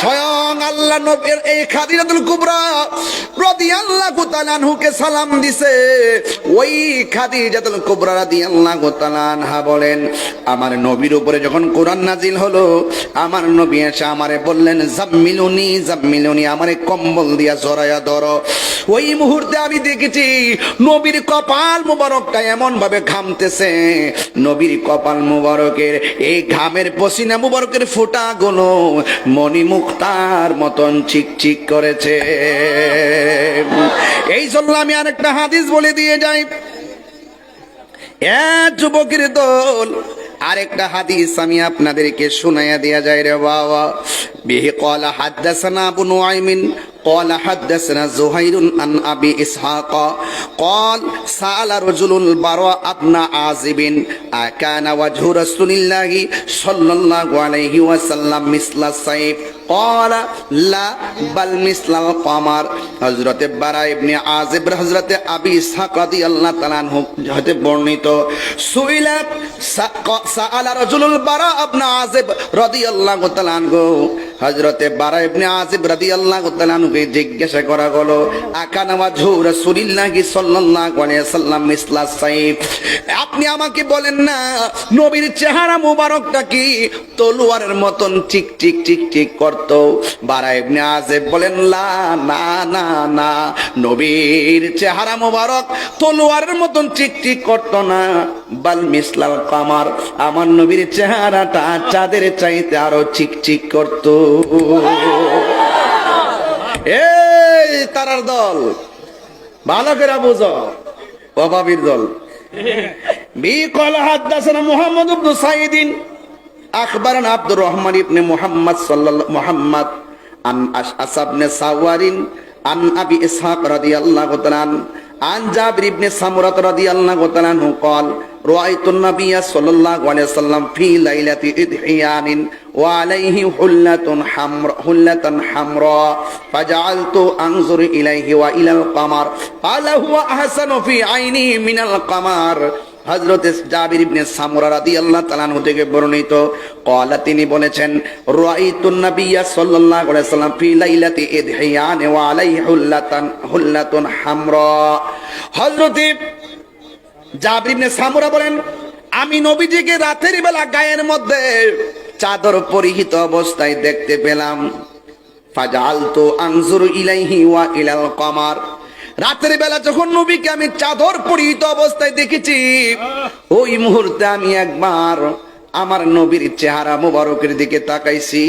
저요. আল্লাহ নবীর এই খাদিজাতুল কুবরা রাদিয়াল্লাহু তাআলা সালাম দিছে। ওই খাদিজাতুল কুবরা রাদিয়াল্লাহু তাআলা আনহা বলেন, আমার নবীর উপরে যখন কোরআন নাজিল হলো, আমার নবী এসে আমারে বললেন, জাম্মিলুনি জাম্মিলুনি, আমারে কম্বল দিয়া জড়ায়া ধরো। ওই মুহূর্তে আমি দেখেছি নবীর কপাল মুবারকটা এমন ভাবে ঘামতেছে। নবীর কপাল মুবারকের, এই ঘামের পসিনা মুবারকের ফোঁটা গুলো মণি মুক্তার মতন চিকচিক করেছে এই জন্য আমি আরেকটা হাদিস বলে দিয়ে যাই এ যুবকের দল আরেকটা হাদিস আমি আপনাদেরকে শোনাইয়া দেয়া যায় রে বাবা বিহি কলা হাদ্দাসানা আবু নুআইমিন قال حدثنا زهير عن ابي اسحاق قال سال رجل البراء ابن عازب اكان وجه رسول الله صلى الله عليه وسلم مثل السيف কলা লা বাল মিসলাল কামার হজরতে বারা ইবনে আজিব হজরতে আবি ইসহাক রাদিয়াল্লাহু তাআলা হতে বর্ণিত। সুইলাত সাআলা রাজুলুল বারা ইবনে আজিব রাদিয়াল্লাহু তাআলা হযরত বারা ইবনে আজিব রাদিয়াল্লাহু তাআলা আনহুকে জিজ্ঞাসা করা হলো, আকানা ওয়াজহু রাসূলিল্লাহি সাল্লাল্লাহু আলাইহি সাল্লাম মিসলা সাইফ? আপনি আমাকে বলেন না, নবীর চেহারা মুবারকটা কি? তলোয়ারের মতন টিক টিক টিক টিক করত। বারা ইবনে বলেন, লা, না না না, নবীর চেহারা মুবারক তলোয়ারের মতন টিক টিক করত না। বাল মিসলাল কামার, আমার নবীর চেহারাটা চাঁদের চাইতে আরও চিক চিক করত। এই তারার দল ভালো করে বুঝো অভাবীর দল বি কল হাদ্দাসানা মুহাম্মদ ইবনে সাইদিন আখবারান আব্দুর রহমান ইবনে মুহাম্মদ সাল্লাল্লাহু মুহাম্মদ আন আশআস ইবনে সাওয়ারিন আন আবি ইসহাক রাদিয়াল্লাহু তাআলা عن جابر بن سمرة رضي الله تعالى রাআইতুন নাবিয়্যা সাল্লাল্লাহু ফি লাইলাতি ইদহিয়ানিন ওয়া আলাইহি হুল্লাতুন হামরা, হুল্লাতান হামরা। ফাজআলতু আনজুর ইলাইহি মিনাল কামার। হজরত জাবির ইবনে সামুরা রাদিয়াল্লাহু তাআলা বর্ণিত। ক্বালা তিনি বলেছেন রাআইতুন নাবিয়্যা সাল্লাল্লাহু ফি লাইলাতি ইদহিয়ান ওয়া আলাইহি হুল্লাতুন হামরা। হযরত সামুরা বলেন, আমি নবীজিকে রাতের বেলা গায়ের মধ্যে চাদর পরিহিত অবস্থায় দেখতে পেলাম। ফাজালতু আনজুরু ইলাইহি ওয়া ইলাল কমার। রাতের বেলা যখন নবীকে আমি চাদর পরিহিত অবস্থায় দেখেছি, ওই মুহূর্তে আমি একবার আমার নবীর চেহারা মোবারকের দিকে তাকাইছি,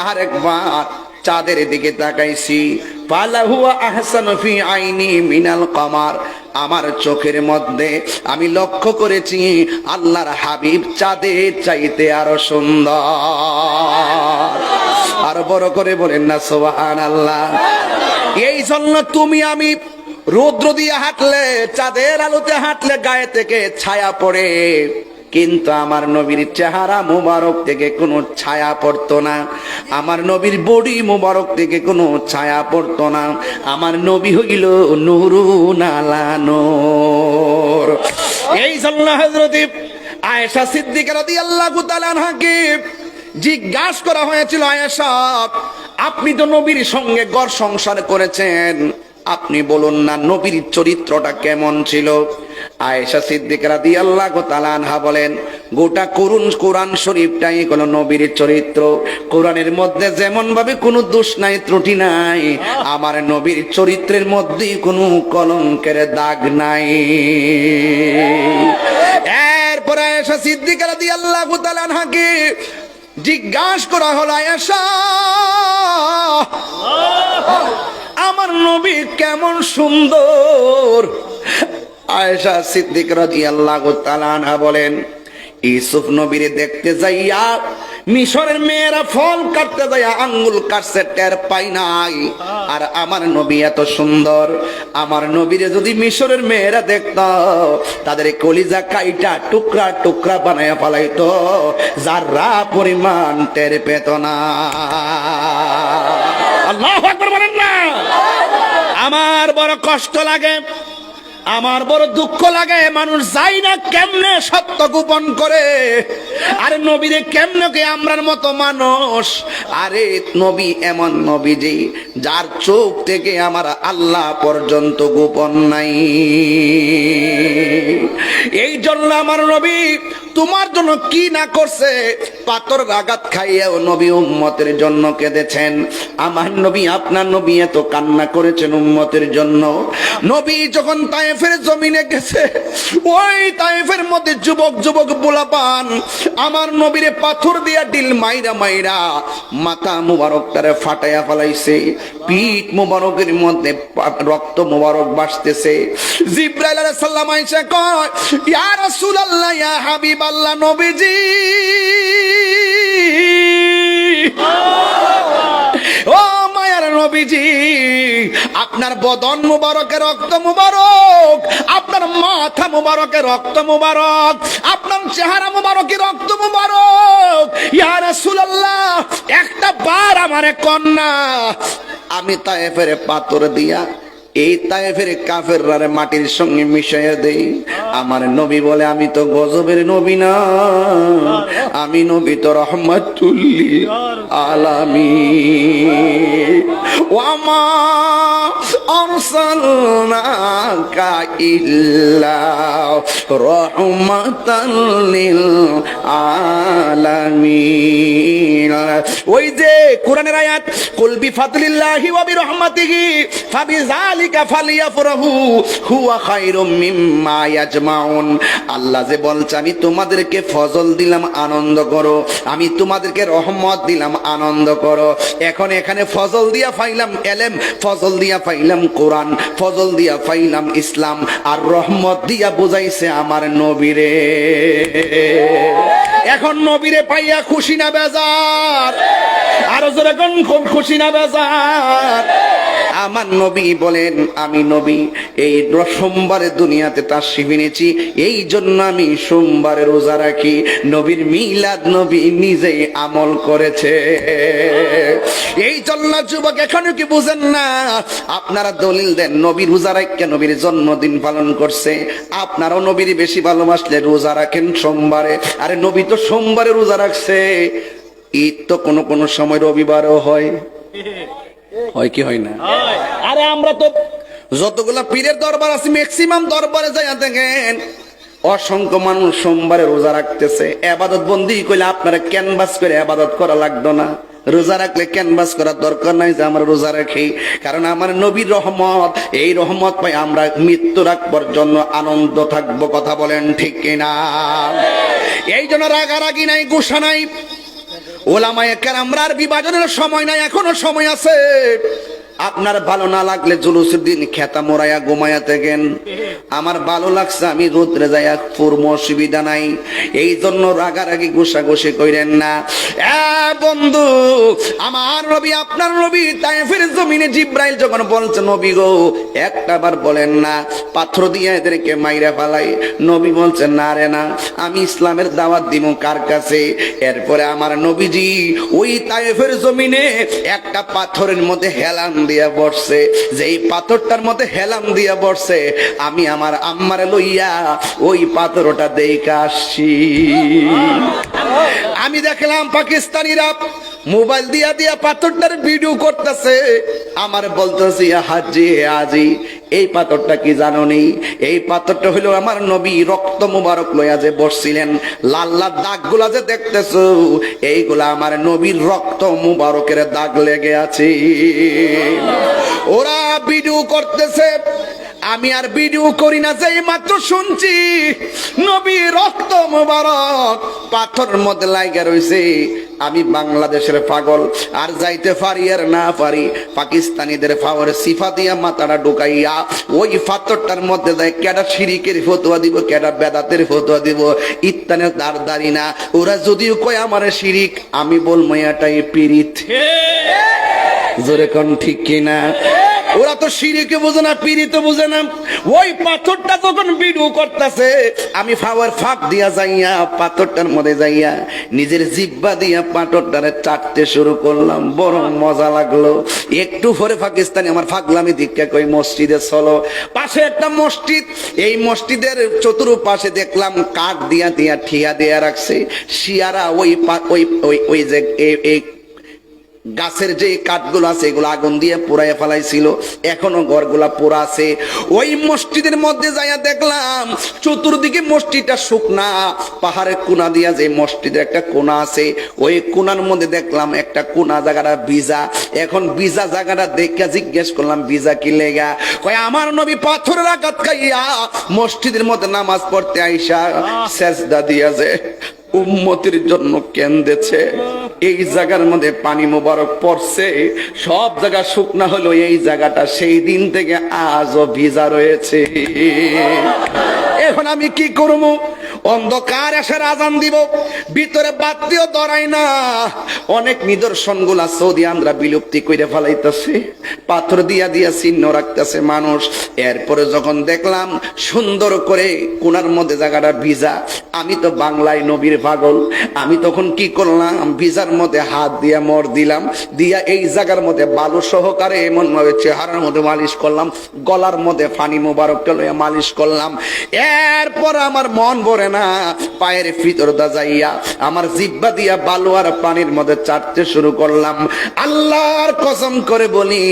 আর একবার চাঁদের দিকে তাকাইছি। আহসান ফি আইনি মিনাল কমার। আমার চোখের মধ্যে আমি লক্ষ্য করেছি আল্লাহর হাবিব চাঁদের চাইতে আরও সুন্দর। আর বড় করে বলেন না সোহান আল্লাহ এই জন্য তুমি আমি রৌদ্র দিয়ে হাঁটলে, চাঁদের আলোতে হাঁটলে গায়ে থেকে ছায়া পড়ে। কিন্তু আমার নবীর চেহারা মুবারক থেকে কোনো ছায়া পড়তো না। আমার নবীর বডি মুবারক থেকে কোনো ছায়া পড়তো না। আমার নবী হইল নূর। এই জন্য হযরত আয়েশা সিদ্দিকা রাদিয়াল্লাহু তাআলা আনহাকে জিজ্ঞাসা করা হয়েছিল, আয়েশা, আপনি তো নবীর সঙ্গে গড় সংসার করেছেন। আপনি বলুন না নবীর চরিত্রটা কেমন ছিল? আয়েশা সিদ্দিক রাদিয়াল্লাহু তাআলা আনহা বলেন, গোটা করুন কোরআন শরীফটাই কোনো নবীর চরিত্র। কোরআনের মধ্যে যেমন ভাবে কোনো দোষ নাই, ত্রুটি নাই, আমার নবীর চরিত্রের মধ্যে কোনো কলঙ্কের দাগ নাই। এরপরে আয়েশা সিদ্দিক রাদিয়াল্লাহু তাআলা আনহাকে জিজ্ঞাসা করা হলো, আয়েশা! আমার নবী কেমন সুন্দর। আয়েশা সিদ্দিক রাদিয়াল্লাহু তাআলা আনহা বলেন, ইউসুফ নবীরে দেখতে যাইয়া মিশরের মেয়েরা ফল কাটতে যাইয়া আঙ্গুল কাটছে, টের পাই নাই। আর আমার নবী এত সুন্দর। আমার নবীরে যদি মিশরের মেয়েরা দেখত, তাদের কলিজা কাইটা টুকরা টুকরা বানায় ফেলাইতো, যারা পরিমাণ টের পেত না। আল্লাহ না আমার বড় কষ্ট লাগে। আমার বড় দুঃখ লাগে, মানুষ যাই না কেমনে সত্য গোপন করে? আরে নবীরে কেমনে কে আমরার মতো মানুষ? আরে নবী এমন নবী যে যার চোখ থেকে আমার আল্লাহ পর্যন্ত গোপন নাই। এই জন্য আমার নবী তোমার জন্য কি না করছে? পাতর আঘাত খাইয়াও নবী উম্মতের জন্য কেঁদেছেন। আমার নবী, আপনার নবী এত কান্না করেছেন উম্মতের জন্য। নবী যখন তায়েফের জমিনে গেছে। ওই তায়েফের মধ্যে যুবক যুবক পোলাপান আমার নবীরে পাথর দিয়া ডিল মাইরা মাইরা মাথা মুবারক তারে ফাটাইয়া ফেলাইছে। পিঠ মুবারকের মধ্যে রক্ত মুবারক বাসতেছে। জিব্রাইল আলাইহিস সালাম আয়েশা কয়, ইয়া রাসূলুল্লাহ, ইয়া হাবিবাল্লাহ নবীজি। মায়ার নবীজি, আপনার বদন মুবারকের রক্ত মুবারক, আপনার মাথা মুবারকের রক্ত মুবারক, আপনার চেহারা মুবারকের রক্ত মুবারক। ইয়া রাসূলুল্লাহ, একটা বার আমারে কন্যা, আমি তায়েফের পাথর দিয়া এই তায়েফের কাফের মাটির সঙ্গে মিশাইয়া দেই। আমার নবী বলে, আমি তো গজবের নবী না। আমি নবী তো রহমাতুল্লি আলামি ওয়ামা আরসালনাকা ইল্লা ওই যে কোরআনের আয়াত, কুল বিফাদলিল্লাহি ওয়া বিরহমাতিহি আল্লাহ যে বলছে, আমি তোমাদেরকে ফজল দিলাম, আনন্দ করো। আমি তোমাদেরকে রহমত দিলাম, আনন্দ করো। এখন এখানে ফজল দিয়া পাইলাম এলেম, ফজল দিয়া পাইলাম কোরআন, ফজল দিয়া পাইলাম ইসলাম। আর রহমত দিয়া বুঝাইছে আমার নবীরে। এখন নবীরে পাইয়া খুশি না বেজার, আরও খুব খুশি না বেজার। আমার নবী বলেন, আমি নবী, এই সোমবারে দুনিয়াতে তার শিবিনেছি এই জন্য আমি সোমবারে রোজা রাখি। নবীর মিলাদ নবী নিজেই আমল করেছে। এই জন্য যুবক, এখনও কি বুঝেন না? আপনারা দলিল দেন, নবী রোজা রাখকে নবীর জন্মদিন পালন করছে। আপনারাও নবীর বেশি ভালোবাসলে রোজা রাখেন সোমবারে। আরে নবী তো সোমবারে রোজা রাখছে। ঈদ তো কোনো কোনো সময় রবিবারও হয়। হয় কি হয় না? আরে আমরা তো যতগুলা পীরের দরবার আছে ম্যাক্সিমাম দরবারে যাই দেখেন অসংখ্য মানুষ সোমবারে রোজা রাখতেছে। আবাদত বন্দি কইলে আপনারা ক্যানভাস করে আবাদত করা লাগতো না। রোজা রাখলে ক্যানভাস করার দরকার নাই যে আমরা রোজা রাখি। কারণ আমার নবীর রহমত এই রহমত পাই আমরা মৃত্যু রাখ পর্যন্ত আনন্দ থাকব কথা বলেন ঠিক কিনা? এই জন্য রাগারাগি নাই গুসা নাই। ওলামায়ে কেরামরার বিভাজনের সময় নাই এখনও সময় আছে। আপনার ভালো না লাগলে জুলুসের দিন খেতা মোড়াইয়া ঘুমাইয়া থাকেন। আমার ভালো লাগছে, আমি রোদ্রে যাইয়া পূর্ব অসুবিধা নাই। এই জন্য রাগারাগি ঘুষাঘুষি কইরেন না। বন্ধু, আমার নবী, আপনার নবী তাই ফির জমিনে জিব্রাইল যখন বলছে, নবী গো, একটা বার বলেন না, পাথর দিয়ে এদেরকে মাইরা ফালাই। নবী বলছেন না রে না, আমি ইসলামের দাওয়াত দিব কার কাছে? এরপরে আমার নবীজি, ওই তায়েফের জমিনে একটা পাথরের মধ্যে হেলান দিয়া বসছে, যেই পাথরটার মধ্যে হেলাম দিয়া বসছে, আমি আমার আম্মারে লইয়া ওই পাথরটা দেখে আসছি। আমি দেখলাম পাকিস্তানিরা মোবাইল দিয়া দিয়া পাথরটার ভিডিও করতেছে। আমার বলতেছি হাজি আজি এই পাথরটা কি জানো নেই এই পাথরটা হলো আমার নবী রক্ত মুবারক লইয়া যে বসছিলেন, লাল লাল দাগগুলা যে দেখতেছো, এইগুলা আমার নবীর রক্ত মুবারকের দাগ লেগে আছে। ওরা ভিডিও করতেছে আমি আর ভিডিও করি না যে মাত্র শুনছি নবী রক্ত মুবারক পাথর মধ্যে লাইগা রইছে। আমি বাংলাদেশের পাগল আর যাইতে পারি আর না পারি পাকিস্তানিদের পাওয়ার সিফা দিয়া মাথাটা ঢুকাইয়া ওই পাথরটার মধ্যে দেয় কেডা শিরিকের ফতুয়া দিব কেডা বেদাতের ফতুয়া দিব ইত্যানের দাঁড় দাঁড়ি না। ওরা যদিও কয় আমার শিরিক আমি বলব এটাই পিরিত। জোরে কোন ঠিক কিনা? ওরা তো সিঁড়িকে বোঝে না, পিড়িতে বুঝে না। ওই পাথরটা যখন ভিডিও করতেছে, আমি ফাওয়ার ফাঁক দিয়া যাইয়া পাথরটার মধ্যে যাইয়া নিজের জিব্বা দিয়া পাথরটারে চাটতে শুরু করলাম। বড় মজা লাগল। একটু পরে পাকিস্তানি আমার ফাগলামি দীক্ষা কই মসজিদে চলো। পাশে একটা মসজিদ। এই মসজিদের চতুর্পাশে দেখলাম কাঠ দিয়া দিয়া ঠিয়া দিয়া রাখছে। শিয়ারা ওই ওই ওই যে এই গাছের যে কাঠগুলো আছে এগুলো আগুন দিয়ে পোড়াইয়া ফেলাইছিল। এখনও ঘরগুলা পোড়া আছে। ওই মসজিদের মধ্যে যাইয়া দেখলাম চতুর্দিকে মসজিদটা শুকনা। পাহাড়ের কোনা দিয়া যে মসজিদের একটা কোনা আছে ওই কোনার মধ্যে দেখলাম একটা কোনা জায়গাটা বিজা এখন বিজা জায়গাটা দেখে জিজ্ঞেস করলাম বিজা কি লেগা? কয় আমার নবী পাথরের আঘাত খাইয়া মসজিদের মধ্যে নামাজ পড়তে আইসা সেজদা দিয়া যে উম্মতির জন্য কেন্দেছে। এই জায়গার মধ্যে পানি মোবারক পড়ছে। সব জায়গা শুকনা হলো, এই জায়গাটা সেই দিন থেকে আজও ভিজা রয়েছে। এখন আমি কি করব? অন্ধকার এসে আজান দিব, ভিতরে বাতিও ধরাই না। অনেক নিদর্শনগুলা সৌদি আমরা বিলুপ্তি করে ফেলাইতেছে। পাথর দিয়া দিয়া চিহ্ন রাখতেছে মানুষ। এরপরে যখন দেখলাম সুন্দর করে কোনার মধ্যে জায়গাটা ভিজা, আমি তো বাংলায় নবীর পাগল। আমি তখন কি করলাম? ভিজার মধ্যে হাত দিয়া মর দিলাম, দিয়া এই জায়গার মধ্যে বালু সহকারে এমন ভাবে চেহারার মধ্যে মালিশ করলাম, গলার মধ্যে ফানি মোবারক মালিশ করলাম। এরপর আমার মন ভরে না। পায়ের ফিতর দাজাইয়া আমার জিব্বা দিয়া বালু আর পানির মধ্যে চাটতে শুরু করলাম। আল্লাহর কসম করে বলি,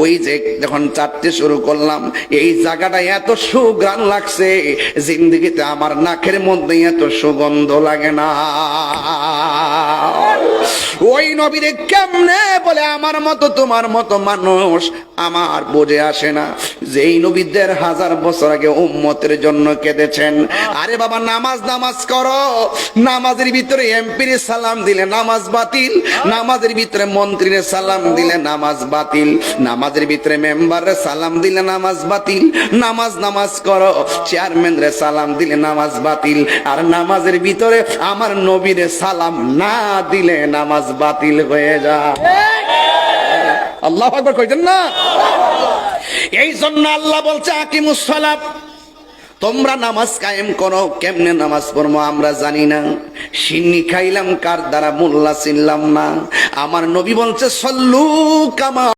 ওই যে যখন চাটতে শুরু করলাম, এই জায়গাটা এত সুগ্রাণ লাগছে, জিন্দগিতে আমার নাকের মধ্যে এত সুগন্ধ লাগে না। ওই নবীরে কেমনে বলে, আমার মতো তোমার মতো মানুষ আমার বোঝে আসে না। যেই নবীদের হাজার বছর আগে উম্মতের জন্য কেঁদেছেন। আরে বাবা, নামাজ নামাজ করো। নামাজের ভিতরে এমপির সালাম দিলে নামাজ বাতিল, নামাজের ভিতরে মন্ত্রীর সালাম দিলে নামাজ বাতিল, নামাজের ভিতরে মেম্বারের সালাম দিলে নামাজ বাতিল, নামাজ নামাজ করো, চেয়ারম্যানরে সালাম দিলে নামাজ বাতিল, আর নামাজের ভিতরে আমার নবীরে সালাম না দিলে নামাজ বাতিল হয়ে যায় আল্লাহ একবার কইতেন না? এই জন্য আল্লাহ বলছে, আকিমুস সালাম তোমরা নামাজ কায়েম করো, কেমনে নামাজ পড়ব আমরা জানি না। সিন্নি খাইলাম, কার দ্বারা মোল্লা চিনলাম না। আমার নবী বলছে, সল্লু কামা